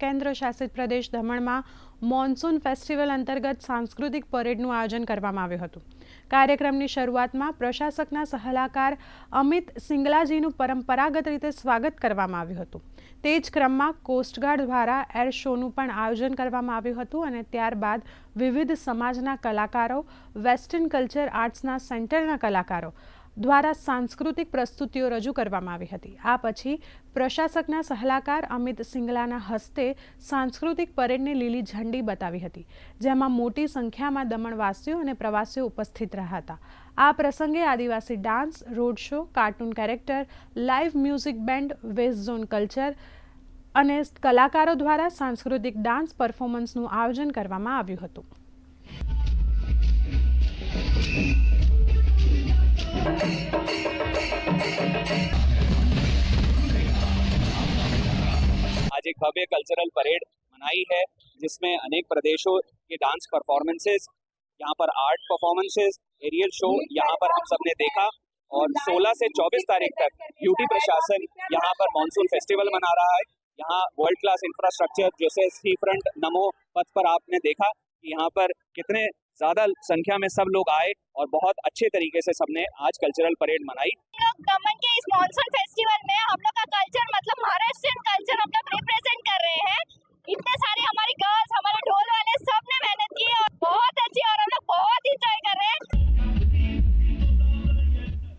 કેન્દ્ર શાસિત પ્રદેશ દમણમાં મોન્સૂન ફેસ્ટિવલ અંતર્ગત સાંસ્કૃતિક પરેડનું આયોજન કરવામાં આવ્યું હતું. કાર્યક્રમની શરૂઆતમાં પ્રશાસકના સલાહકાર અમિત સિંગલાજીનું પરંપરાગત રીતે સ્વાગત કરવામાં આવ્યું હતું. તે જ ક્રમમાં કોસ્ટગાર્ડ દ્વારા એર શોનું પણ આયોજન કરવામાં આવ્યું હતું અને ત્યારબાદ વિવિધ સમાજના કલાકારો, વેસ્ટર્ન કલ્ચર આર્ટ્સના સેન્ટરના કલાકારો દ્વારા સાંસ્કૃતિક પ્રસ્તુતિઓ રજૂ કરવામાં આવી હતી. આ પછી પ્રશાસકના સલાહકાર અમિત સિંગલાના હસ્તે સાંસ્કૃતિક પરેડને લીલી ઝંડી બતાવી હતી, જેમાં મોટી સંખ્યામાં દમણવાસીઓ અને પ્રવાસીઓ ઉપસ્થિત રહ્યા હતા આ પ્રસંગે આદિવાસી dance, road show, cartoon character live music band, west zone culture અને કલાકારો દ્વારા સાંસ્કૃતિક ડાન્સ પરફોર્મન્સનું આયોજન કરવામાં આવ્યું હતું. एक भव्य कल्चरल परेड मनाई है, जिसमें अनेक प्रदेशों के डांस परफॉर्मेंसेस यहाँ पर आर्ट परफॉर्मेंसेस एरियल शो यहाँ पर हम सबने देखा और 16 से 24 तारीख तक यूटी प्रशासन यहाँ पर मानसून फेस्टिवल मना रहा है। यहाँ वर्ल्ड क्लास इंफ्रास्ट्रक्चर जैसे सी फ्रंट नमो पथ पर आपने देखा कि यहाँ पर कितने ज़्यादा संख्या में सब लोग आए और बहुत अच्छे तरीके से सबने आज कल्चरल परेड मनाई। लोग दमन के इस मानसून फेस्टिवल में हम लोग का